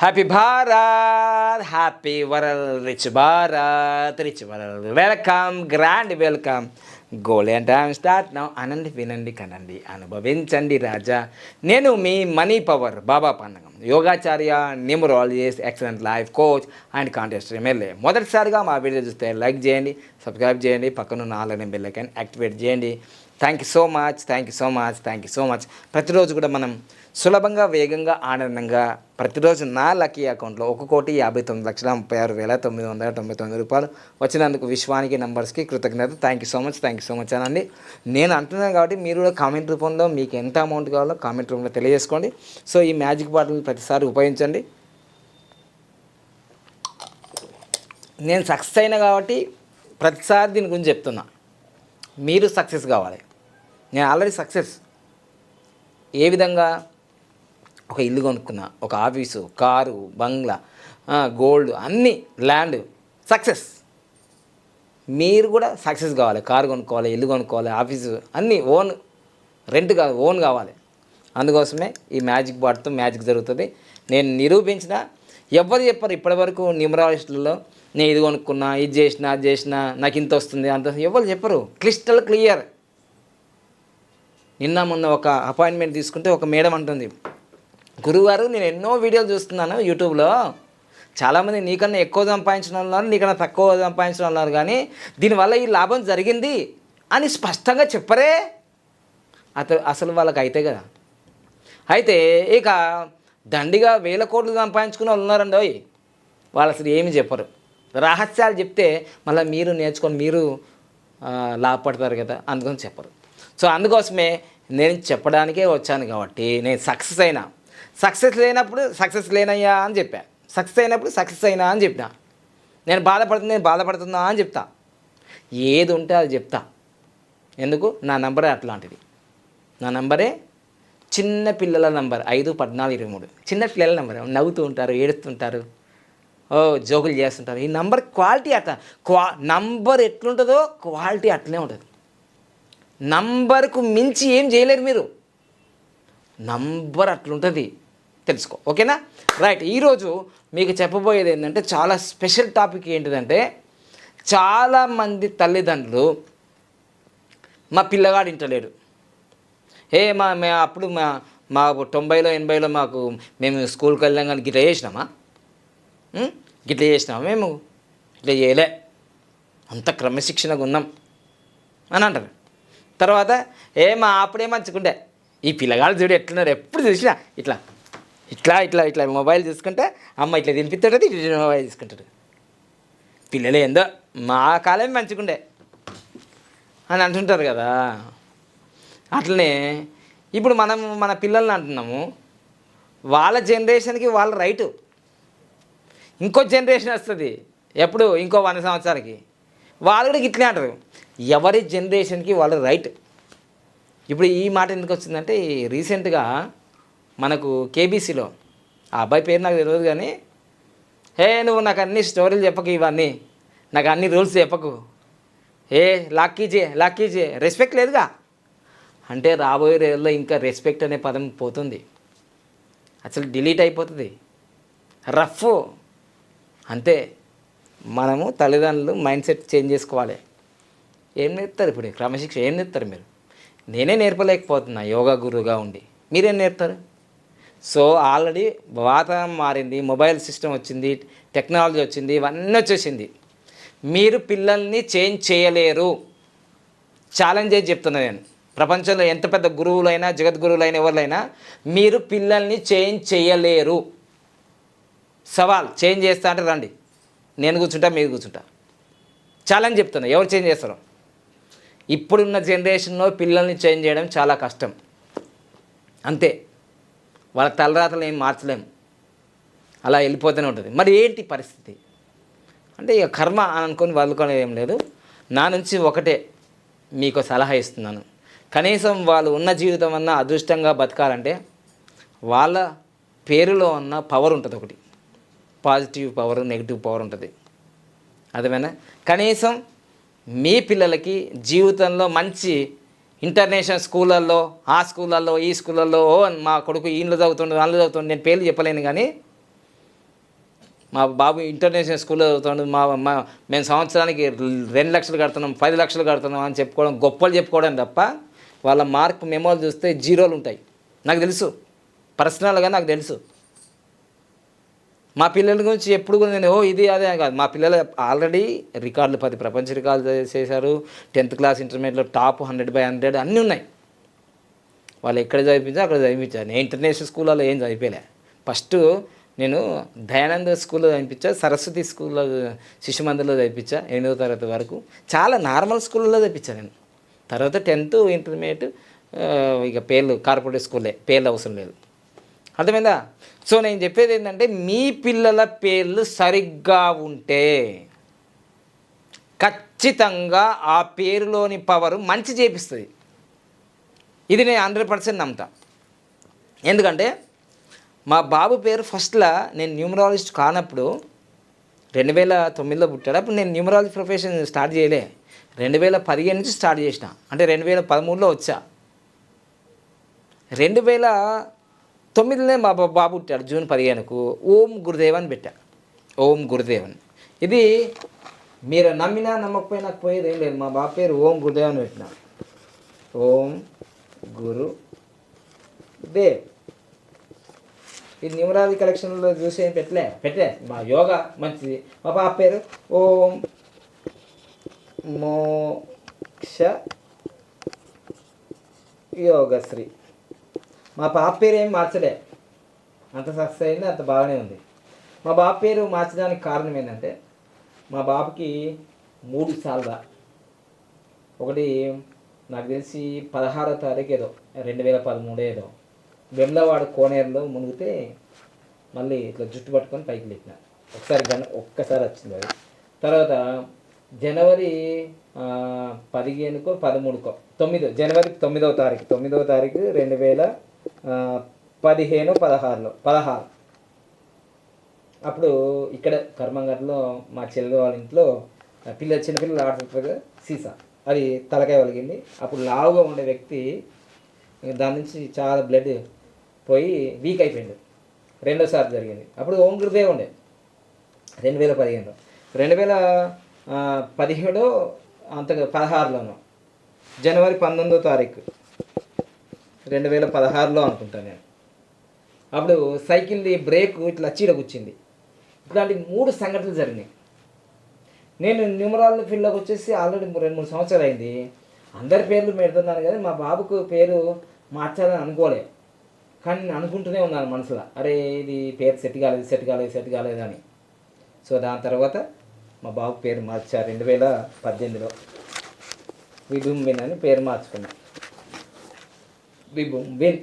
Happy Bharat happy world rich Bharat rich world welcome grand welcome golden time start now అనండి వినండి కనండి అనుభవించండి రాజా. నేను మీ మనీ పవర్ బాబా పండగం. యోగాచార్య numerologist excellent life coach and contest MLA మొదటిసారిగా మా వీడియో చూస్తే లైక్ చేయండి సబ్స్క్రైబ్ చేయండి పక్కన ఆల్రెడీ బెల్ ఐకాన్ యాక్టివేట్ చేయండి. Thank you so much thank you so much thank you so much ప్రతిరోజు కూడా మనం సులభంగా వేగంగా ఆనందంగా ప్రతిరోజు నా లక్కీ అకౌంట్లో ఒక కోటి యాభై తొమ్మిది లక్షల ముప్పై ఆరు వేల తొమ్మిది వందల తొంభై తొమ్మిది రూపాయలు వచ్చినందుకు విశ్వానికి నంబర్స్కి కృతజ్ఞత. Thank you so much thank you so much అనండి. నేను అంటున్నాను కాబట్టి మీరు కూడా కామెంట్ రూపంలో మీకు ఎంత అమౌంట్ కావాలో కామెంట్ రూపంలో తెలియజేసుకోండి. సో ఈ మ్యాజిక్ బాటిల్ని ప్రతిసారి ఉపయోగించండి. నేను సక్సెస్ అయినా కాబట్టి ప్రతిసారి దీని గురించి చెప్తున్నా. మీరు సక్సెస్ కావాలి. నేను ఆల్రెడీ సక్సెస్ ఏ విధంగా? ఒక ఇల్లు కొనుక్కున్నా ఒక ఆఫీసు కారు బంగ్లా గోల్డ్ అన్నీ ల్యాండ్ సక్సెస్. మీరు కూడా సక్సెస్ కావాలి కారు కొనుక్కోవాలి ఇల్లు కొనుక్కోవాలి ఆఫీసు అన్నీ ఓన్ రెంట్ కాదు ఓన్ కావాలి. అందుకోసమే ఈ మ్యాజిక్ బాట్తో మ్యాజిక్ జరుగుతుంది. నేను నిరూపించిన ఎవరు చెప్పరు ఇప్పటివరకు న్యూమరాలజిస్టులలో నేను ఇది కొనుక్కున్నా ఇది చేసిన అది చేసిన నాకు ఇంత వస్తుంది అంత వస్తుంది. ఎవరు చెప్పరు. Crystal clear. నిన్న మొన్న ఒక అపాయింట్మెంట్ తీసుకుంటే ఒక మేడం అంటుంది గురువారు నేను ఎన్నో వీడియోలు చూస్తున్నాను యూట్యూబ్లో. చాలామంది నీకన్నా ఎక్కువ సంపాదించిన ఉన్నారు నీకన్నా తక్కువ సంపాదించిన ఉన్నారు. కానీ దీనివల్ల ఈ లాభం జరిగింది అని స్పష్టంగా చెప్పరే. అత అసలు వాళ్ళకి అయితే కదా. అయితే ఇక దండిగా వేల కోట్లు సంపాదించుకున్న వాళ్ళు ఉన్నారండి ఓయ్. వాళ్ళు అసలు ఏమి చెప్పరు. రహస్యాలు చెప్తే మళ్ళీ మీరు నేర్చుకొని మీరు లాభపడతారు కదా అందుకని చెప్పరు. సో అందుకోసమే నేను చెప్పడానికే వచ్చాను కాబట్టి నేను సక్సెస్ అయినా. సక్సెస్ లేనప్పుడు సక్సెస్ లేనయ్యా అని చెప్పా. సక్సెస్ అయినప్పుడు సక్సెస్ అయినా అని చెప్పిన. నేను బాధపడుతుంది నేను బాధపడుతున్నా అని చెప్తా. ఏది ఉంటే అది చెప్తా. ఎందుకు? నా నంబరే అట్లాంటిది. నా నంబరే చిన్న పిల్లల నంబర్ ఐదు పద్నాలుగు ఇరవై మూడు. చిన్న పిల్లల నంబర్. నవ్వుతూ ఉంటారు ఏడుస్తుంటారు ఓ జోకులు చేస్తుంటారు. ఈ నంబర్ క్వాలిటీ అట్లా. క్వా నంబర్ ఎట్లుంటుందో క్వాలిటీ అట్లనే ఉంటుంది. నంబర్కు మించి ఏం చేయలేరు మీరు. నంబర్ అట్లుంటుంది. తెలుసుకో ఓకేనా? రైట్ ఈరోజు మీకు చెప్పబోయేది ఏంటంటే చాలా స్పెషల్ టాపిక్ ఏంటిదంటే చాలామంది తల్లిదండ్రులు మా పిల్లగాడు ఇంటలేడు. ఏ మా మే అప్పుడు మా మాకు తొంభైలో ఎనభైలో మాకు మేము స్కూల్కి వెళ్ళాం కానీ గిట్లా చేసినామా? గిట్ల గిట్లా చేసినామా మేము? ఇట్లా చేయలే. అంత క్రమశిక్షణగా ఉన్నాం అని అంటారు. తర్వాత ఏ మా అప్పుడే మంచుకుంటే ఈ పిల్లగాళ్ళు చూడు ఎట్లున్నారు ఎప్పుడు చూసినా ఇట్లా. ఇట్లా ఇట్లా ఇట్లా మొబైల్ తీసుకుంటే అమ్మ ఇట్లా తినిపిస్తాడు ఇట్లా మొబైల్ తీసుకుంటాడు పిల్లలు ఏందో మా కాలం మంచుకుండే అని అంటుంటారు కదా. అట్లనే ఇప్పుడు మనం మన పిల్లల్ని అంటున్నాము వాళ్ళ జనరేషన్కి వాళ్ళ రైటు. ఇంకో జనరేషన్ వస్తుంది ఎప్పుడు ఇంకో వంద సంవత్సరాలకి. వాళ్ళు కూడా ఇట్లే అంటారు ఎవరి జనరేషన్కి వాళ్ళ రైట్. ఇప్పుడు ఈ మాట ఎందుకు వచ్చిందంటే రీసెంట్గా మనకు కేబీసీలో ఆ అబ్బాయి పేరు నాకు తెలియదు కానీ హే నువ్వు నాకు అన్ని స్టోరీలు చెప్పకు ఇవన్నీ. నాకు అన్ని రూల్స్ చెప్పకు. ఏ లాక్కీజే లాక్కీజే రెస్పెక్ట్ లేదుగా. అంటే రాబోయే రోజుల్లో ఇంకా రెస్పెక్ట్ అనే పదం పోతుంది. అసలు డిలీట్ అయిపోతుంది. రఫ్ అంతే. మనము తల్లిదండ్రులు మైండ్ సెట్ చేంజ్ చేసుకోవాలి. ఏం నేర్పుతారు ఇప్పుడు? క్రమశిక్ష ఏం నేర్పుతారు మీరు? నేనే నేర్పలేకపోతున్నా. యోగా గురువుగా ఉండి. మీరేం నేర్పుతారు? సో ఆల్రెడీ వాతావరణం మారింది మొబైల్ సిస్టమ్ వచ్చింది టెక్నాలజీ వచ్చింది ఇవన్నీ వచ్చేసింది. మీరు పిల్లల్ని చేంజ్ చేయలేరు. ఛాలెంజ్ చేసి చెప్తున్నా నేను. ప్రపంచంలో ఎంత పెద్ద గురువులైనా జగద్గురువులైనా ఎవరైనా మీరు పిల్లల్ని చేంజ్ చేయలేరు. సవాల్ చేంజ్ చేస్తా అంటే రండి. నేను కూర్చుంటా మీరు కూర్చుంటా. ఛాలెంజ్ చెప్తున్నా ఎవరు చేంజ్ చేస్తారు? ఇప్పుడున్న జనరేషన్లో పిల్లల్ని చేంజ్ చేయడం చాలా కష్టం. అంతే. వాళ్ళ తలరాతలు ఏం మార్చలేము అలా వెళ్ళిపోతూనే ఉంటుంది. మరి ఏంటి పరిస్థితి? అంటే ఇక కర్మ అని అనుకొని వదులుకోవడం ఏం లేదు. నా నుంచి ఒకటే మీకు సలహా ఇస్తున్నాను. కనీసం వాళ్ళు ఉన్న జీవితం అన్న అదృష్టంగా బతకాలంటే వాళ్ళ పేరులో ఉన్న పవర్ ఉంటుంది ఒకటి. పాజిటివ్ పవర్ నెగిటివ్ పవర్ ఉంటుంది. అదేమైనా కనీసం మీ పిల్లలకి జీవితంలో మంచి ఇంటర్నేషనల్ స్కూళ్ళల్లో ఆ స్కూళ్ళల్లో ఈ స్కూళ్ళల్లో ఓ మా కొడుకు ఈళ్ళు చదువుతుండు వాళ్ళు చదువుతుండే నేను పేర్లు చెప్పలేను కానీ మా బాబు ఇంటర్నేషనల్ స్కూల్లో చదువుతుండు మా మా మేము సంవత్సరానికి రెండు లక్షలు కడుతున్నాం పది లక్షలు కడుతున్నాం అని చెప్పుకోవడం గొప్పలు చెప్పుకోవడం తప్ప వాళ్ళ మార్క్ మెమోలు చూస్తే జీరోలు ఉంటాయి. నాకు తెలుసు. పర్సనల్గా నాకు తెలుసు. మా పిల్లల గురించి ఎప్పుడు కూడా నేను ఓ ఇది అదే కాదు. మా పిల్లలు ఆల్రెడీ రికార్డులు పది ప్రపంచ రికార్డులు చేశారు. టెన్త్ క్లాస్ ఇంటర్మీడియట్లో టాప్ హండ్రెడ్ బై హండ్రెడ్ అన్నీ ఉన్నాయి. వాళ్ళు ఎక్కడ చదివించా అక్కడ చదివించారు నేను ఇంటర్నేషనల్ స్కూల్లో ఏం చదివిపోలే. ఫస్ట్ నేను దయానంద స్కూల్లో చదివించా సరస్వతి స్కూల్లో శిశు మందిర్లో చదివించా ఎనిమిదో తరగతి వరకు. చాలా నార్మల్ స్కూల్లో చదివించాను నేను. తర్వాత టెన్త్ ఇంటర్మీడియట్ ఇక పేర్లు కార్పొరేట్ స్కూలే పేర్లు అవసరం లేదు. అర్థమైందా? సో నేను చెప్పేది ఏంటంటే మీ పిల్లల పేర్లు సరిగ్గా ఉంటే ఖచ్చితంగా ఆ పేరులోని పవర్ మంచి చేపిస్తుంది. ఇది నేను హండ్రెడ్ పర్సెంట్ నమ్ముతా. ఎందుకంటే మా బాబు పేరు ఫస్ట్లో నేను న్యూమరాలజిస్ట్ కానప్పుడు రెండు వేల తొమ్మిదిలో పుట్టాడు. అప్పుడు నేను న్యూమరాలజీ ప్రొఫెషన్ స్టార్ట్ చేయలే. రెండు వేల పదిహేను నుంచి స్టార్ట్ చేసిన. అంటే రెండు వేల పదమూడులో వచ్చా. రెండు వేల తొమ్మిదినే మా బాబు పుట్టాడు జూన్ పదిహేనుకు. ఓం గురుదేవ్ అని పెట్టా. ఓం గురుదేవ్ అని ఇది మీరు నమ్మినా నమ్మకపోయినా పోయేది ఏం లేదు. మా బాబు పేరు ఓం గురుదేవ్ అని పెట్టిన. ఓం గురు దేవ్ ఇది న్యూమరాలజీ కలెక్షన్లో చూసి ఏం పెట్టలే? పెట్టలే. మా యోగా మంచిది. మా పాప పేరు ఓం మోక్ష యోగశ్రీ. మా పాప పేరు ఏం మార్చలే. అంత సక్సెస్ అయింది అంత బాగానే ఉంది. మా బాబు పేరు మార్చడానికి కారణం ఏంటంటే మా బాబుకి మూడు సార్లు ఒకటి నాకు తెలిసి పదహారో తారీఖు ఏదో రెండు వేల పదమూడు ఏదో. వెమ్లవాడ కోనేరులో మునిగితే మళ్ళీ ఇట్లా జుట్టు పట్టుకొని పైకి లేపిన. ఒకసారి గన ఒక్కసారి వచ్చింది అది. తర్వాత జనవరి పదిహేనుకో పదమూడుకో తొమ్మిదో జనవరి తొమ్మిదవ తారీఖు తొమ్మిదవ తారీఖు రెండు వేల పదిహేను పదహారులో పదహారు. అప్పుడు ఇక్కడ కర్మంగట్లో మా చెల్లెలు వాళ్ళ ఇంట్లో పిల్లలు చిన్నపిల్లలు ఆడుతుంటారు కదా సీసా. అది తలకాయ వలిగింది. అప్పుడు లావుగా ఉండే వ్యక్తి దాని నుంచి చాలా బ్లడ్ పోయి వీక్ అయిపోయింది. రెండోసారి జరిగింది. అప్పుడు ఓం గురుదేవ్ ఉండే. రెండు వేల పదిహేనులో. రెండు వేల పదిహేడు అంత పదహారులోనూ. జనవరి పంతొమ్మిదో తారీఖు. రెండు వేల పదహారులో అనుకుంటా నేను. అప్పుడు సైకిల్ది బ్రేక్ ఇట్లా చీడ ఇట్లాంటి మూడు సంఘటనలు జరిగినాయి. నేను న్యూమరాల్ ఫీల్డ్లోకి వచ్చేసి ఆల్రెడీ రెండు మూడు సంవత్సరాలు అయింది. అందరి పేర్లు పెడుతున్నాను కానీ మా బాబుకు పేరు మార్చాలని అనుకోలే. కానీ నేను అనుకుంటూనే ఉన్నాను మనసులో. అరే ఇది పేరు సెట్ కాలేదు సెట్ కాలేదు సెట్ కాలేదు అని. సో దాని తర్వాత మా బాబు పేరు మార్చారు రెండు వేల పద్దెనిమిదిలో. విభూమ్ అని పేరు మార్చుకున్నాను బిబుంబిన్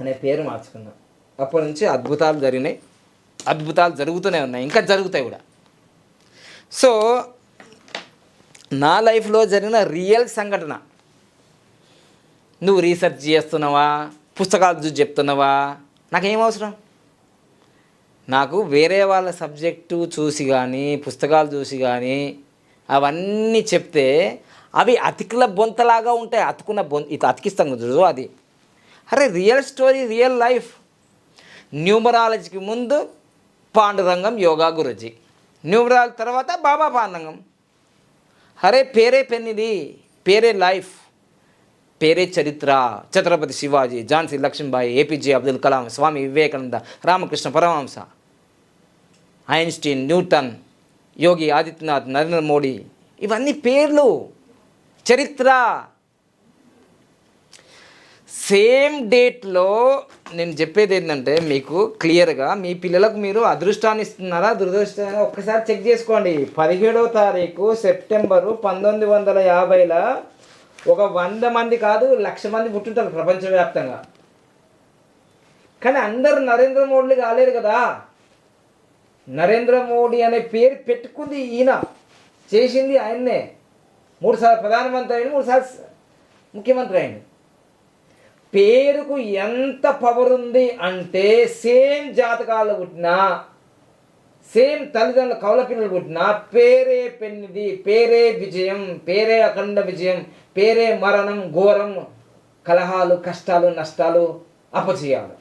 అనే పేరు మార్చుకున్నా. అప్పటి నుంచి అద్భుతాలు జరిగినాయి. అద్భుతాలు జరుగుతూనే ఉన్నాయి. ఇంకా జరుగుతాయి కూడా. సో నా లైఫ్లో జరిగిన రియల్ సంఘటన. నువ్వు రీసెర్చ్ చేస్తున్నావా? పుస్తకాలు చూసి చెప్తున్నావా? నాకేం అవసరం? నాకు వేరే వాళ్ళ సబ్జెక్టు చూసి కానీ పుస్తకాలు చూసి కానీ అవన్నీ చెప్తే అవి అతికిల బొంతలాగా ఉంటాయి అతుకున్న బొంత ఇది అతికిస్తాం చూడు అది. అరే రియల్ స్టోరీ రియల్ లైఫ్. న్యూమరాలజీకి ముందు పాండురంగం యోగా గురుజీ. న్యూమరాల తర్వాత బాబా పాండురంగం. అరే పేరే పెన్నిది పేరే లైఫ్ పేరే చరిత్ర. Chhatrapati Shivaji Jhansi Lakshmibai APJ Abdul Kalam Swami Vivekananda Ramakrishna Paramahamsa. Einstein Newton Yogi Adityanath Narendra Modi. ఇవన్నీ పేర్లు. చరిత్ర. సేమ్ డేట్లో నేను చెప్పేది ఏంటంటే మీకు క్లియర్గా మీ పిల్లలకు మీరు అదృష్టాన్ని ఇస్తున్నారా దురదృష్టాన్ని? ఒక్కసారి చెక్ చేసుకోండి. పదిహేడవ తారీఖు సెప్టెంబరు పంతొమ్మిది వందల యాభైలో ఒక వంద మంది కాదు లక్ష మంది పుట్టింటారు ప్రపంచవ్యాప్తంగా. కానీ అందరు నరేంద్ర మోడీ కాలేరు కదా. నరేంద్ర మోడీ అనే పేరు పెట్టుకుంది ఈయన. చేసింది ఆయన్నే. మూడుసార్లు ప్రధానమంత్రి అయింది మూడుసార్లు ముఖ్యమంత్రి అయింది పేరుకు ఎంత పవర్ ఉంది అంటే సేమ్ జాతకాలు పుట్టినా సేమ్ తల్లిదండ్రుల కవల పిల్లలు పుట్టినా పేరే పెన్నిది పేరే విజయం పేరే అఖండ విజయం పేరే మరణం ఘోరం కలహాలు కష్టాలు నష్టాలు అపజయాలు.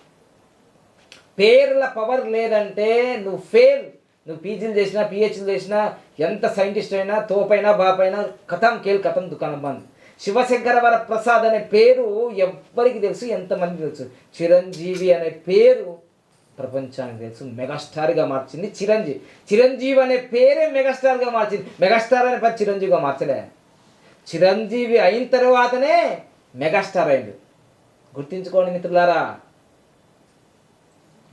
పేర్ల పవర్ లేదంటే నువ్వు ఫెయిల్. నువ్వు పీజీలు చేసినా పిహెచ్లు చేసినా ఎంత సైంటిస్ట్ అయినా తోపైనా బాపైనా కథం కేల్ కథం దుకాణం బంద్. శివశంకర వరప్రసాద్ అనే పేరు ఎవ్వరికి తెలుసు ఎంతమంది తెలుసు? చిరంజీవి అనే పేరు ప్రపంచానికి తెలుసు. మెగాస్టార్గా మార్చింది చిరంజీవి. చిరంజీవి అనే పేరే మెగాస్టార్గా మార్చింది. మెగాస్టార్ అనే పేరు చిరంజీవిగా మార్చలే. చిరంజీవి అయిన తర్వాతనే మెగాస్టార్ అయింది. గుర్తించుకోండి మిత్రులారా.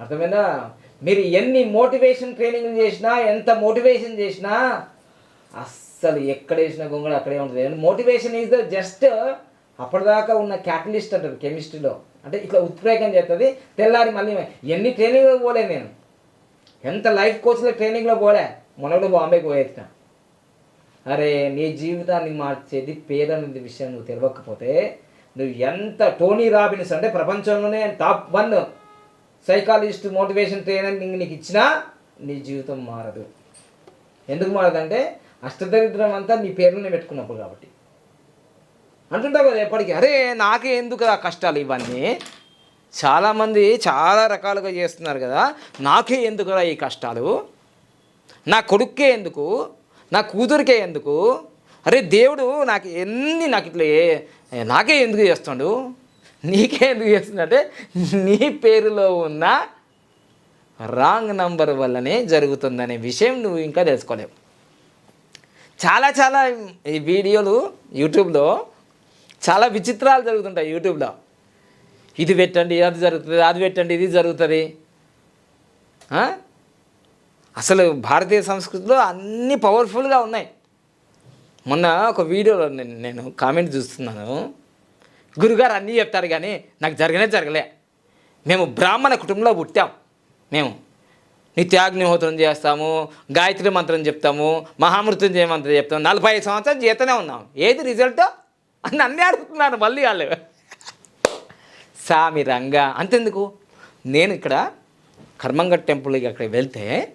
అర్థమైందా? మీరు ఎన్ని మోటివేషన్ ట్రైనింగ్ చేసినా ఎంత మోటివేషన్ చేసినా అస్సలు ఎక్కడ వేసిన గొంగళి అక్కడే ఉంటుంది. మోటివేషన్ ఈజ్ ద జస్ట్ అప్పటిదాకా ఉన్న క్యాటలిస్ట్ అంటారు కెమిస్ట్రీలో అంటే ఇట్లా ఉత్ప్రేకం చేస్తుంది. తెల్లారి మళ్ళీ ఎన్ని ట్రైనింగ్లో పోలే నేను. ఎంత లైఫ్ కోచ్లో ట్రైనింగ్లో పోలే. మొన్నడు బాంబేకి పోయేస్తా అరే నీ జీవితాన్ని మార్చేది పేరు విషయం నువ్వు తెలియకపోతే నువ్వు ఎంత టోనీ రాబిన్స్ అంటే ప్రపంచంలోనే top one psychologist motivation trainer నీకు నీకు ఇచ్చినా నీ జీవితం మారదు. ఎందుకు మారదంటే అష్టదరిద్రం అంతా నీ పేరులోనే పెట్టుకున్నప్పుడు కాబట్టి. అంటుంటావు కదా ఎప్పటికీ అరే నాకే ఎందుకు ఆ కష్టాలు ఇవన్నీ? చాలామంది చాలా రకాలుగా చేస్తున్నారు కదా నాకే ఎందుకురా ఈ కష్టాలు? నా కొడుక్కే ఎందుకు? నా కూతురికే ఎందుకు? అరే దేవుడు నాకు ఎన్ని నాకు ఇట్లా నాకే ఎందుకు చేస్తాడు? నీకే ఎందుకు చేస్తుందంటే నీ పేరులో ఉన్న రాంగ్ నంబర్ వల్లనే జరుగుతుందనే విషయం నువ్వు ఇంకా తెలుసుకోలేవు. చాలా చాలా ఈ వీడియోలు యూట్యూబ్లో చాలా విచిత్రాలు జరుగుతుంటాయి యూట్యూబ్లో. ఇది పెట్టండి అది జరుగుతుంది అది పెట్టండి ఇది జరుగుతుంది. అసలు భారతీయ సంస్కృతిలో అన్ని పవర్ఫుల్గా ఉన్నాయి. మొన్న ఒక వీడియోలో నేను కామెంట్ చూస్తున్నాను. గురుగారు అన్నీ చెప్తారు కానీ నాకు జరగనే జరగలే. మేము బ్రాహ్మణ కుటుంబంలో పుట్టాం. మేము నిత్యాగ్నిహోత్రం చేస్తాము గాయత్రి మంత్రం చెప్తాము మహామృత్యుంజయ మంత్రం చెప్తాము. నలభై ఐదు సంవత్సరాలు చేతనే ఉన్నాం. ఏది రిజల్ట్ అని అన్నీ అడుగుతున్నారు మళ్ళీ వాళ్ళు. సామి రంగా అంతెందుకు? నేను ఇక్కడ కర్మంగట్ టెంపుల్కి అక్కడికి వెళ్తే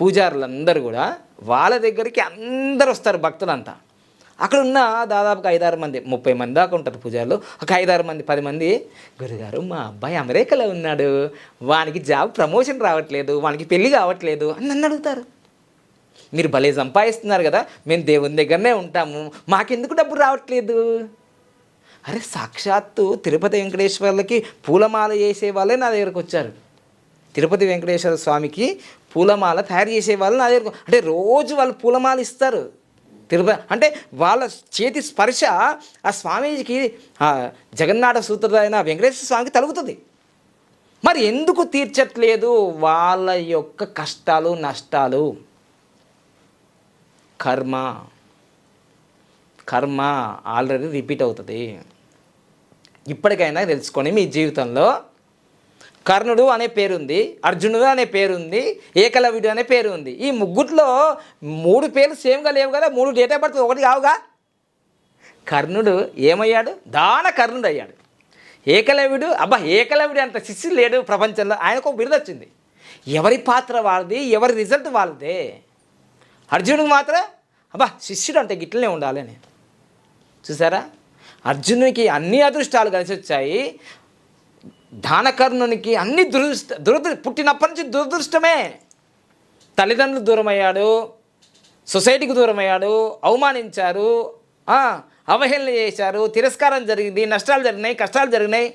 పూజారులందరూ కూడా వాళ్ళ దగ్గరికి అందరు వస్తారు భక్తులంతా. అక్కడ ఉన్న దాదాపుగా ఐదారు మంది ముప్పై మంది దాకా ఉంటారు పూజారులు. ఒక ఐదారు మంది పది మంది గురుగారు మా అబ్బాయి అమెరికాలో ఉన్నాడు. వానికి జాబ్ ప్రమోషన్ రావట్లేదు వానికి పెళ్ళి కావట్లేదు అని నన్ను అడుగుతారు. మీరు భలే సంపాదిస్తున్నారు కదా మేము దేవుని దగ్గరనే ఉంటాము మాకెందుకు డబ్బు రావట్లేదు? అరే సాక్షాత్తు తిరుపతి వెంకటేశ్వర్లకి పూలమాల చేసే వాళ్ళే నా దగ్గరకు వచ్చారు. తిరుపతి వెంకటేశ్వర స్వామికి పూలమాల తయారు చేసే వాళ్ళు నా దగ్గరకు అంటే రోజు వాళ్ళు పూలమాల ఇస్తారు. తిరుపతి అంటే వాళ్ళ చేతి స్పర్శ ఆ స్వామీజీకి జగన్నాథ సూత్రుడైన వెంకటేశ్వర స్వామికి తలుగుతుంది. మరి ఎందుకు తీర్చట్లేదు వాళ్ళ యొక్క కష్టాలు నష్టాలు? కర్మ. కర్మ ఆల్రెడీ రిపీట్ అవుతుంది. ఇప్పటికైనా తెలుసుకొని మీ జీవితంలో కర్ణుడు అనే పేరుంది అర్జునుడు అనే పేరుంది ఏకలవ్యుడు అనే పేరు ఉంది ఈ ముగ్గుట్లో మూడు పేర్లు సేమ్గా లేవు కదా మూడు డేట్ ఆఫ్ బర్త్ ఒకటి కావుగా? కర్ణుడు ఏమయ్యాడు? దాన కర్ణుడు అయ్యాడు ఏకలవ్యుడు అబ్బా ఏకలవ్యుడు అంత శిష్యులు లేడు ప్రపంచంలో ఆయనకు ఒక బిరుదు వచ్చింది. ఎవరి పాత్ర వాళ్ళది ఎవరి రిజల్ట్ వాళ్ళదే? అర్జునుడికి మాత్రం అబ్బా శిష్యుడు అంటే గిట్లనే ఉండాలి అని. చూసారా? అర్జునునికి అన్ని అదృష్టాలు కలిసి వచ్చాయి. దానకర్ణునికి అన్ని దురదృష్ట దురదృ పుట్టినప్పటి నుంచి దురదృష్టమే. తల్లిదండ్రులు దూరమయ్యాడు సొసైటీకి దూరమయ్యాడు అవమానించారు అవహేళన చేశారు తిరస్కారం జరిగింది నష్టాలు జరిగినాయి కష్టాలు జరిగినాయి.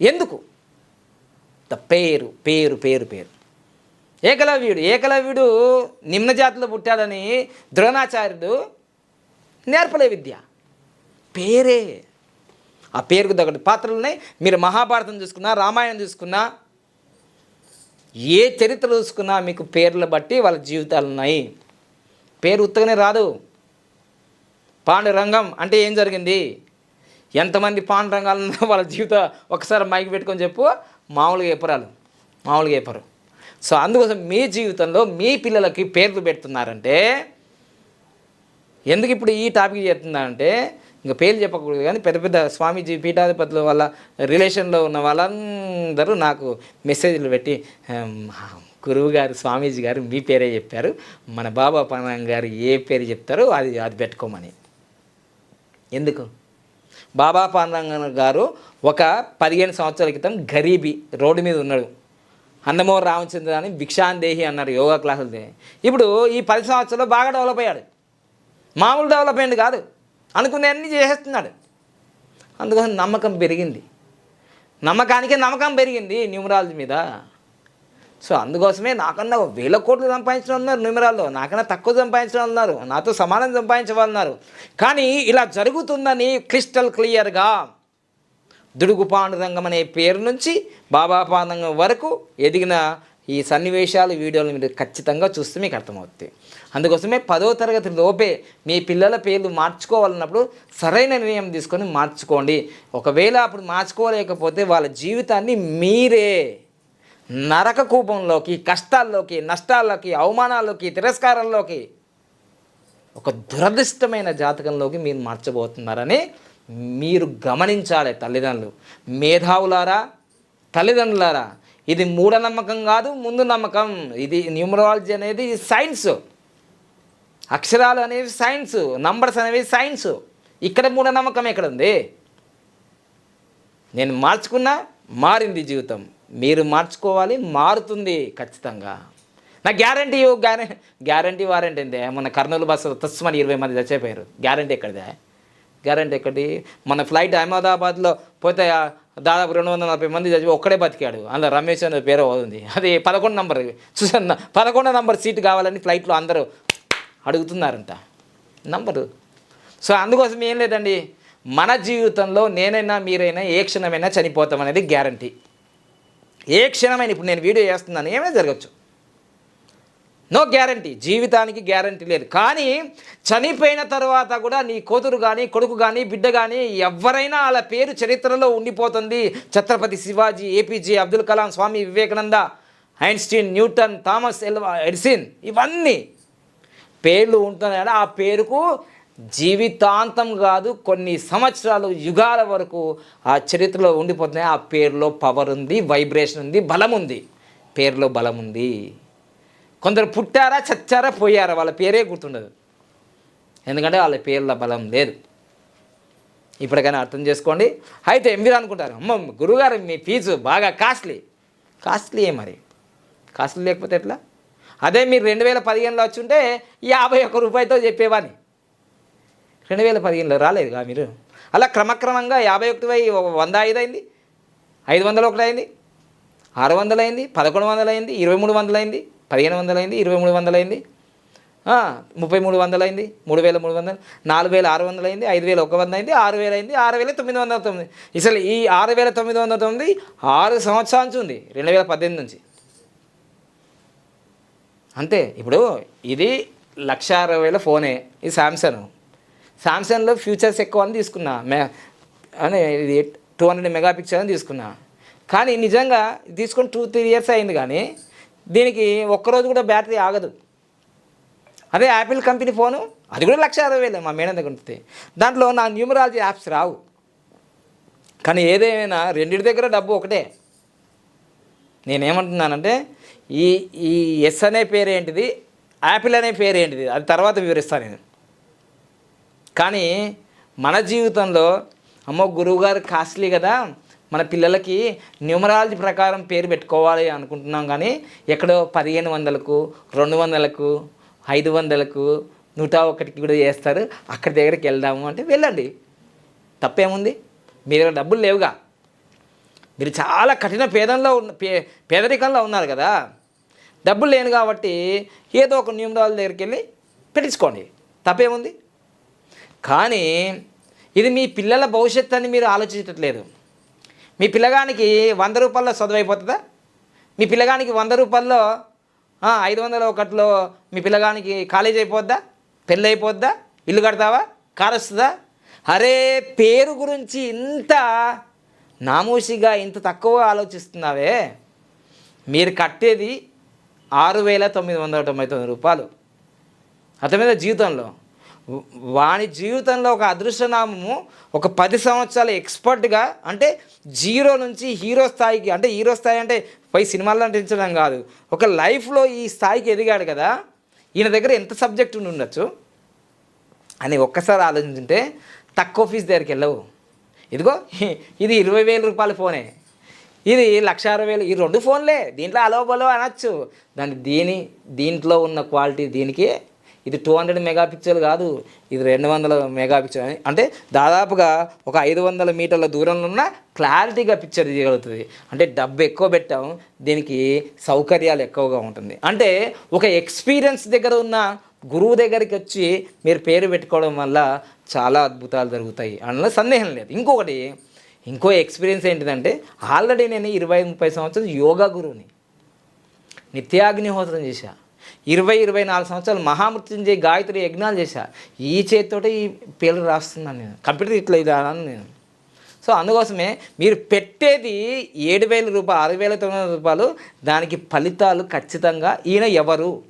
ఎందుకు? ద పేరు పేరు పేరు పేరు. ఏకలవ్యుడు ఏకలవ్యుడు నిమ్న జాతిలో పుట్టాడని ద్రోణాచార్యుడు నేర్పలే విద్య. పేరే. ఆ పేరుకు తగ్గట్టు పాత్రలు ఉన్నాయి మీరు మహాభారతం చూసుకున్నా రామాయణం చూసుకున్నా ఏ చరిత్ర చూసుకున్నా మీకు పేర్లు బట్టి వాళ్ళ జీవితాలు ఉన్నాయి. పేరు ఉత్తగానే రాదు. పాండురంగం అంటే ఏం జరిగింది? ఎంతమంది పాండురంగాలు ఉన్నా వాళ్ళ జీవిత ఒకసారి మైక్ పెట్టుకొని చెప్పు. మామూలుగా చెప్పరాలు మామూలుగా చెప్పరు. సో అందుకోసం మీ జీవితంలో మీ పిల్లలకి పేర్లు పెడుతున్నారంటే ఎందుకు ఇప్పుడు ఈ టాపిక్ చేస్తున్నారంటే ఇంకా పేర్లు చెప్పకూడదు కానీ పెద్ద పెద్ద స్వామీజీ పీఠాధిపతుల వల్ల రిలేషన్లో ఉన్న వాళ్ళందరూ నాకు మెసేజ్లు పెట్టి గురువు గారు స్వామీజీ గారు మీ పేరే చెప్పారు. మన బాబా పనం గారు ఏ పేరు చెప్తారో అది అది పెట్టుకోమని. ఎందుకు? బాబా పాండురంగన్ గారు ఒక పదిహేను సంవత్సరాల క్రితం గరీబీ రోడ్డు మీద ఉన్నాడు. అన్నమోహన్ రామచంద్ర అని భిక్షాందేహి అన్నారు యోగా క్లాసులు ఇప్పుడు ఈ పది సంవత్సరాలు బాగా డెవలప్ అయ్యాడు. మామూలు డెవలప్ అయ్యింది కాదు. అనుకునేవన్నీ చేసేస్తున్నాడు. అందుకోసం నమ్మకం పెరిగింది. నమ్మకానికే నమ్మకం పెరిగింది న్యూమరాలజీ మీద. సో అందుకోసమే నాకన్నా వేల కోట్లు సంపాదించడం ఉన్నారు న్యూమరాల్లో. నాకన్నా తక్కువ సంపాదించడం వాళ్ళు ఉన్నారు నాతో సమానం సంపాదించవాలన్నారు కానీ ఇలా జరుగుతుందని క్రిస్టల్ క్లియర్గా దుడుగు పాండురంగం అనే పేరు నుంచి బాబా పాండురంగం వరకు ఎదిగిన ఈ సన్నివేశాలు వీడియోలు మీరు ఖచ్చితంగా చూస్తే మీకు అర్థమవుతాయి. అందుకోసమే పదో తరగతి లోపే మీ పిల్లల పేర్లు మార్చుకోవాలన్నప్పుడు సరైన నిర్ణయం తీసుకొని మార్చుకోండి. ఒకవేళ అప్పుడు మార్చుకోలేకపోతే వాళ్ళ జీవితాన్ని మీరే నరక కూపంలోకి కష్టాల్లోకి నష్టాల్లోకి అవమానాల్లోకి తిరస్కారాల్లోకి ఒక దురదృష్టమైన జాతకంలోకి మీరు మార్చబోతున్నారని మీరు గమనించాలి తల్లిదండ్రులు. మేధావులారా తల్లిదండ్రులారా ఇది మూఢనమ్మకం కాదు ముందు నమ్మకం. ఇది న్యూమరాలజీ అనేది సైన్స్. అక్షరాలు అనేవి సైన్స్ నంబర్స్ అనేవి సైన్స్ ఇక్కడ మూఢనమ్మకం ఎక్కడ ఉంది నేను మార్చుకున్నా మారింది జీవితం. మీరు మార్చుకోవాలి మారుతుంది ఖచ్చితంగా. నా గ్యారంటీ గ్యారెంటీ గ్యారంటీ వారంటీ అంతే మన కర్నూలు బస్సు తస్మని ఇరవై మంది చచ్చిపోయారు. గ్యారంటీ ఎక్కడిదే? గ్యారంటీ ఎక్కడి? మన ఫ్లైట్ అహ్మదాబాద్లో పోతే దాదాపు రెండు వందల నలభై మంది చచ్చి ఒక్కడే బతికాడు. అందులో రమేష్ అనే పేరు ఉంది. అది పదకొండు నంబర్ చూసాను పదకొండో నంబర్ సీట్ కావాలని ఫ్లైట్లో అందరూ అడుగుతున్నారంట. నంబరు. సో అందుకోసం ఏం లేదండి. మన జీవితంలో నేనైనా మీరైనా ఏ క్షణమైనా చనిపోతాం అనేది గ్యారంటీ. ఏ క్షణమైనా ఇప్పుడు నేను వీడియో చేస్తున్నాను ఏమైనా జరగచ్చు. No guarantee. జీవితానికి గ్యారంటీ లేదు. కానీ చనిపోయిన తర్వాత కూడా నీ కూతురు కానీ కొడుకు కానీ బిడ్డ కానీ ఎవరైనా వాళ్ళ పేరు చరిత్రలో ఉండిపోతుంది. Chhatrapati Shivaji APJ Abdul Kalam Swami Vivekananda Einstein Newton Thomas Alva Edison ఇవన్నీ పేర్లు ఉంటున్నాయి ఆ పేరుకు జీవితాంతం కాదు కొన్ని సంవత్సరాలు యుగాల వరకు ఆ చరిత్రలో ఉండిపోతున్నాయి. ఆ పేరులో పవర్ ఉంది వైబ్రేషన్ ఉంది బలం ఉంది. పేరులో బలం ఉంది. కొందరు పుట్టారా చచ్చారా పోయారా వాళ్ళ పేరే గుర్తుండదు. ఎందుకంటే వాళ్ళ పేర్ల బలం లేదు. ఇప్పటికైనా అర్థం చేసుకోండి. అయితే మీరు అనుకుంటారు అమ్మ గురుగారు మీ ఫీజు బాగా కాస్ట్లీ. కాస్ట్లీ మరి. కాస్ట్లీ లేకపోతే ఎట్లా? అదే మీరు రెండు వేల పదిహేనులో వచ్చి ఉంటే యాభై ఒక్క రూపాయలతో చెప్పేవాని రెండు వేల పదిహేనులో రాలేదుగా మీరు? అలా క్రమక్రమంగా యాభై ఒకటి పోయి వంద ఐదు అయింది ఐదు వందలు ఒకటి అయింది ఆరు వందలు అయింది పదకొండు వందలు అయింది ఇరవై మూడు వందలు అయింది పదిహేను వందలు అయింది ఇరవై మూడు వందలు అయింది ముప్పై మూడు వందలు అయింది మూడు వేల మూడు వందలు. నాలుగు వేల ఆరు వందలు అయింది ఐదు వేల ఒక వంద అయింది ఆరు వేలు అయింది ఆరు వేల తొమ్మిది వందల తొమ్మిది. అసలు ఈ ఆరు వేల తొమ్మిది వందల తొమ్మిది ఆరు సంవత్సరాల నుంచి ఉంది. రెండు వేల పద్దెనిమిది నుంచి. అంతే. ఇప్పుడు ఇది లక్ష అరవై వేల ఫోనే ఇది శాంసంగ్ శాంసంగ్లో ఫ్యూచర్స్ ఎక్కువ అని తీసుకున్నా. మే అని ఇది టూ హండ్రెడ్ మెగా పిక్చర్ అని తీసుకున్నా. కానీ నిజంగా తీసుకొని టూ త్రీ ఇయర్స్ అయింది కానీ దీనికి ఒక్కరోజు కూడా బ్యాటరీ ఆగదు. అదే యాపిల్ కంపెనీ ఫోను అది కూడా లక్ష అరవై వేలు మా మేడం దగ్గర ఉంటుంది దాంట్లో నా న్యూమరాలజీ యాప్స్ రావు. కానీ ఏదేమైనా రెండింటి దగ్గర డబ్బు ఒకటే. నేనేమంటున్నానంటే ఈ ఈ ఎస్ అనే పేరు ఏంటిది? యాపిల్ అనే పేరు ఏంటిది? అది తర్వాత వివరిస్తాను నేను. కానీ మన జీవితంలో అమ్మో గురువుగారు కాస్ట్లీ కదా మన పిల్లలకి న్యూమరాలజీ ప్రకారం పేరు పెట్టుకోవాలి అనుకుంటున్నాం కానీ ఎక్కడో పదిహేను వందలకు రెండు వందలకు ఐదు వందలకు నూట ఒకటికి కూడా చేస్తారు. అక్కడి దగ్గరికి వెళ్దాము అంటే వెళ్ళండి. తప్పేముంది? మీ దగ్గర డబ్బులు లేవుగా. మీరు చాలా కఠిన పేదంలో ఉన్న పే పేదరికంలో ఉన్నారు కదా. డబ్బులు లేను కాబట్టి ఏదో ఒక న్యూమరాల దగ్గరికి వెళ్ళి పెట్టించుకోండి. తప్పేముంది? కానీ ఇది మీ పిల్లల భవిష్యత్తు అని మీరు ఆలోచించట్లేదు. మీ పిల్లగానికి వంద రూపాయల్లో చదువు అయిపోతుందా? మీ పిల్లగానికి వంద రూపాయల్లో ఐదు వందల ఒకటిలో మీ పిల్లగానికి కాలేజ్ అయిపోద్దా? పెళ్ళి అయిపోద్దా? ఇల్లు కడతావా? కారు వస్తుందా? అరే పేరు గురించి ఇంత నామూషిగా ఇంత తక్కువ ఆలోచిస్తున్నావే. మీరు కట్టేది ఆరు వేల తొమ్మిది వందల తొంభై తొమ్మిది రూపాయలు. అతని జీవితంలో? వాని జీవితంలో ఒక అదృష్టనామము ఒక పది సంవత్సరాల ఎక్స్పర్ట్గా అంటే జీరో నుంచి హీరో స్థాయికి అంటే హీరో స్థాయి అంటే పై సినిమాల్లో నటించడం కాదు. ఒక లైఫ్లో ఈ స్థాయికి ఎదిగాడు కదా ఈయన దగ్గర ఎంత సబ్జెక్ట్ ఉండి ఉండొచ్చు? అని ఒక్కసారి ఆలోచించుంటే తక్కువ ఫీజు దగ్గరికి వెళ్ళవు. ఇదిగో ఇది ఇరవై వేల రూపాయల ఫోనే. ఇది లక్ష అరవై వేలు. ఈ రెండు ఫోన్లే. దీంట్లో అలో బలో అనొచ్చు. దాని దీని దీంట్లో ఉన్న క్వాలిటీ దీనికి. ఇది టూ హండ్రెడ్ మెగా పిక్చర్ కాదు. ఇది రెండు వందల మెగా పిక్చర్ అంటే దాదాపుగా ఒక ఐదు వందల మీటర్ల దూరంలో ఉన్న క్లారిటీగా పిక్చర్ తీయగలుగుతుంది. అంటే డబ్బు ఎక్కువ పెట్టాం. దీనికి సౌకర్యాలు ఎక్కువగా ఉంటుంది. అంటే ఒక ఎక్స్పీరియన్స్ దగ్గర ఉన్న గురువు దగ్గరికి వచ్చి మీరు పేరు పెట్టుకోవడం వల్ల చాలా అద్భుతాలు జరుగుతాయి అందులో సందేహం లేదు. ఇంకొకటి ఇంకో ఎక్స్పీరియన్స్ ఏంటిదంటే ఆల్రెడీ నేను ఇరవై ముప్పై సంవత్సరాలు యోగా గురువుని. నిత్యాగ్నిహోత్రం చేశా. ఇరవై ఇరవై నాలుగు సంవత్సరాలు మహామృత్యుంజయ గాయత్రి యజ్ఞాలు చేశా. ఈ చేతితోటి ఈ పేర్లు రాస్తున్నాను నేను. కంప్యూటర్ ఇట్లా ఇది అన్నాను నేను. సో అందుకోసమే మీరు పెట్టేది ఏడు వేల రూపాయలు ఆరు వేల తొమ్మిది వందల రూపాయలు దానికి ఫలితాలు ఖచ్చితంగా ఈయన ఎవరు?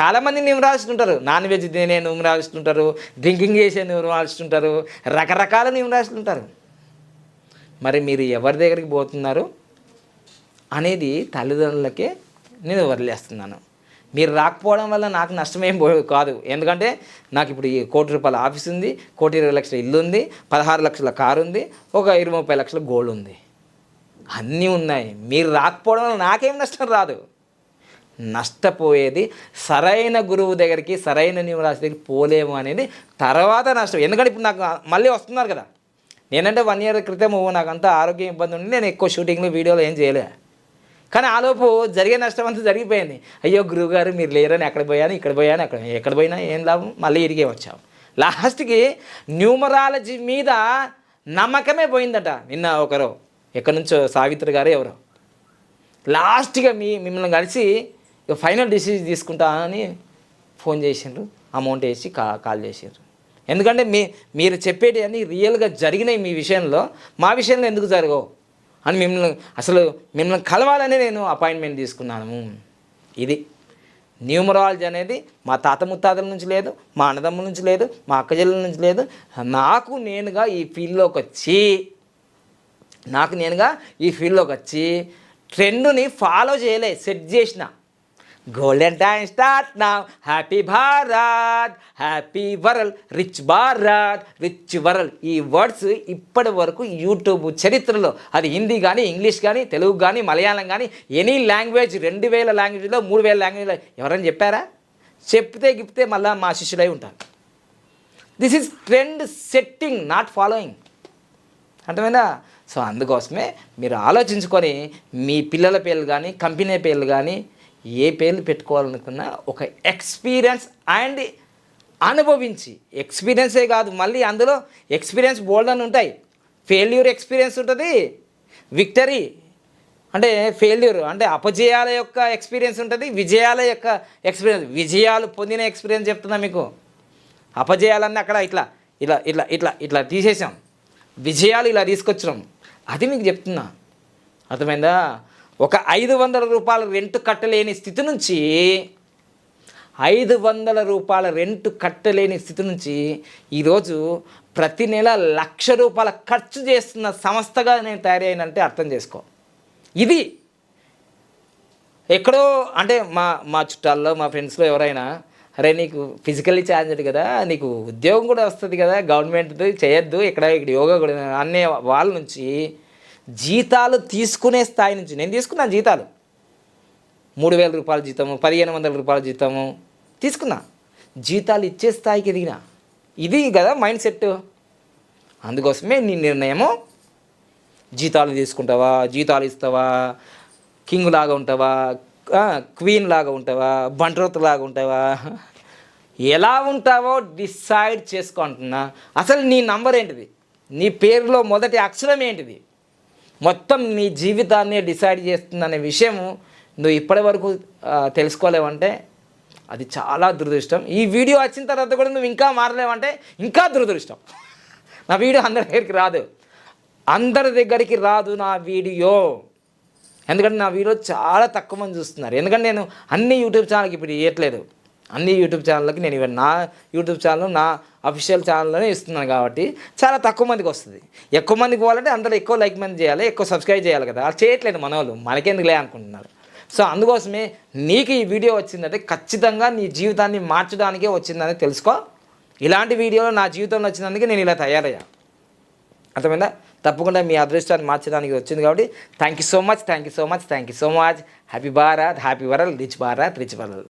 చాలామంది నిమరాస్తుంటారు నాన్ వెజ్ తినే నిమరాస్తుంటారు డ్రింకింగ్ చేసే నిమరాస్తుంటారు రకరకాల నిమరాస్తుంటారు మరి మీరు ఎవరి దగ్గరికి పోతున్నారు అనేది తల్లిదండ్రులకే నేను వదిలేస్తున్నాను. మీరు రాకపోవడం వల్ల నాకు నష్టమేం పో కాదు. ఎందుకంటే నాకు ఇప్పుడు ఈ కోటి రూపాయల ఆఫీస్ ఉంది కోటి ఇరవై లక్షల ఇల్లు ఉంది పదహారు లక్షల కారు ఉంది ఒక ఇరవై ముప్పై లక్షల గోల్డ్ ఉంది. అన్నీ ఉన్నాయి. మీరు రాకపోవడం వల్ల నాకేం నష్టం రాదు. నష్టపోయేది సరైన గురువు దగ్గరికి సరైన నివరాశి దగ్గరికి పోలేము అనేది తర్వాత నష్టం. ఎందుకంటే ఇప్పుడు నాకు మళ్ళీ వస్తున్నారు కదా. నేనంటే వన్ ఇయర్ క్రితం నాకంతా ఆరోగ్యం ఇబ్బంది ఉండి నేను ఎక్కువ షూటింగ్లు వీడియోలు ఏం చేయలే. కానీ ఆలోపు జరిగే నష్టం అంతా జరిగిపోయింది. అయ్యో గురువుగారు మీరు లేరని అక్కడ పోయాను ఇక్కడ పోయాను అక్కడ ఎక్కడ పోయినా ఏం లాభం? మళ్ళీ ఇరిగే వచ్చాం. లాస్ట్కి న్యూమరాలజీ మీద నమ్మకమే పోయిందట. నిన్న ఒకరు ఎక్కడి నుంచో సావిత్రి గారు ఎవరో. లాస్ట్గా మీ మిమ్మల్ని కలిసి ఫైనల్ డిసిజన్ తీసుకుంటా అని ఫోన్ చేసిండ్రు. అమౌంట్ వేసి కా కాల్ చేసిండ్రు. ఎందుకంటే మీ మీరు చెప్పేటి అన్నీ రియల్గా జరిగినాయి మీ విషయంలో మా విషయంలో ఎందుకు జరగవు? అని మిమ్మల్ని అసలు మిమ్మల్ని కలవాలని నేను అపాయింట్మెంట్ తీసుకున్నాను. ఇది న్యూమరాలజీ అనేది మా తాత ముత్తాతల నుంచి లేదు మా అన్నదమ్ముల నుంచి లేదు మా అక్కజల్ల నుంచి లేదు. నాకు నేనుగా ఈ ఫీల్డ్లోకి వచ్చి నాకు నేనుగా ఈ ఫీల్డ్లోకి వచ్చి ట్రెండ్ని ఫాలో చేయలే సెట్ చేసిన. గోల్డెన్ టైమ్ స్టార్ట్ నా happy Bharat happy world rich Bharat rich world ఈ వర్డ్స్ ఇప్పటి వరకు యూట్యూబ్ చరిత్రలో అది హిందీ కానీ ఇంగ్లీష్ కానీ తెలుగు కానీ మలయాళం కానీ ఎనీ లాంగ్వేజ్ రెండు వేల లాంగ్వేజ్లో మూడు వేల లాంగ్వేజ్లో ఎవరైనా చెప్పారా? చెప్తే గిప్తే మళ్ళీ మా శిష్యులై ఉంటారు. This is trend setting not following అర్థమైందా? సో అందుకోసమే మీరు ఆలోచించుకొని మీ పిల్లల పేర్లు కానీ కంపెనీ పేర్లు కానీ ఏ పేర్లు పెట్టుకోవాలనుకున్నా ఒక ఎక్స్పీరియన్స్ అండ్ అనుభవించి. ఎక్స్పీరియన్సే కాదు మళ్ళీ అందులో ఎక్స్పీరియన్స్ బోల్డ్ అని ఉంటాయి. ఫెయిల్యూర్ ఎక్స్పీరియన్స్ ఉంటుంది విక్టరీ అంటే ఫెయిల్యూర్ అంటే అపజయాల యొక్క ఎక్స్పీరియన్స్ ఉంటుంది విజయాల యొక్క ఎక్స్పీరియన్స్. విజయాలు పొందిన ఎక్స్పీరియన్స్ చెప్తున్నా మీకు. అపజయాలన్నీ అక్కడ ఇట్లా ఇలా ఇట్లా ఇట్లా ఇట్లా తీసేసాం. విజయాలు ఇలా తీసుకొచ్చినాం. అది మీకు చెప్తున్నా. అర్థమైందా? ఒక ఐదు వందల రూపాయల రెంట్ కట్టలేని స్థితి నుంచి ఐదు వందల రూపాయల రెంట్ కట్టలేని స్థితి నుంచి ఈరోజు ప్రతి నెల లక్ష రూపాయల ఖర్చు చేస్తున్న సంస్థగా నేను తయారైనంటే అర్థం చేసుకో. ఇది ఎక్కడో అంటే మా మా చుట్టాల్లో మా ఫ్రెండ్స్లో ఎవరైనా అరే నీకు ఫిజికల్లీ ఛాలెంజ్డ్ కదా నీకు ఉద్యోగం కూడా వస్తుంది కదా గవర్నమెంట్ది చేయొద్దు ఇక్కడ ఇక్కడ యోగా కూడా అనే వాళ్ళ నుంచి జీతాలు తీసుకునే స్థాయి నుంచి నేను తీసుకున్నాను జీతాలు. మూడు వేల రూపాయల జీతము పదిహేను వందల రూపాయల జీతము తీసుకున్నా. జీతాలు ఇచ్చే స్థాయికి ఎదిగిన. ఇది కదా మైండ్ సెట్. అందుకోసమే నీ నిర్ణయము. జీతాలు తీసుకుంటావా జీతాలు ఇస్తావా కింగ్ లాగా ఉంటావా క్వీన్ లాగా ఉంటావా బంట్రోత్ లాగా ఉంటావా? ఎలా ఉంటావో డిసైడ్ చేసుకుంటున్నా అసలు నీ నంబర్ ఏంటిది? నీ పేరులో మొదటి అక్షరం ఏంటిది? మొత్తం నీ జీవితాన్ని డిసైడ్ చేస్తుందనే విషయం నువ్వు ఇప్పటి వరకు తెలుసుకోలేవంటే అది చాలా దురదృష్టం. ఈ వీడియో వచ్చిన తర్వాత కూడా నువ్వు ఇంకా మారలేవంటే ఇంకా దురదృష్టం. నా వీడియో అందరి దగ్గరికి రాదు. అందరి దగ్గరికి రాదు నా వీడియో. ఎందుకంటే నా వీడియో చాలా తక్కువ మంది చూస్తున్నారు. ఎందుకంటే నేను అన్ని యూట్యూబ్ ఛానల్కి ఇప్పుడు ఇవ్వట్లేదు అన్ని యూట్యూబ్ ఛానళ్ళకి నేను ఇవ్వను. నా యూట్యూబ్ ఛానల్ నా అఫీషియల్ ఛానల్లోనే ఇస్తున్నాను కాబట్టి చాలా తక్కువ మందికి వస్తుంది. ఎక్కువ మందికి పోవాలంటే అందరూ ఎక్కువ లైక్ మంది చేయాలి ఎక్కువ సబ్స్క్రైబ్ చేయాలి కదా. అది చేయట్లేదు మన వాళ్ళు మనకెందుకులే అనుకుంటున్నారు. సో అందుకోసమే నీకు ఈ వీడియో వచ్చిందంటే ఖచ్చితంగా నీ జీవితాన్ని మార్చడానికే వచ్చిందని తెలుసుకో. ఇలాంటి వీడియోలు నా జీవితంలో వచ్చినందుకే నేను ఇలా తయారయ్యా. అర్థమైందా? తప్పకుండా మీ అదృష్టాన్ని మార్చడానికి వచ్చింది కాబట్టి thank you so much thank you so much thank you so much happy Bharat happy world rich Bharat rich world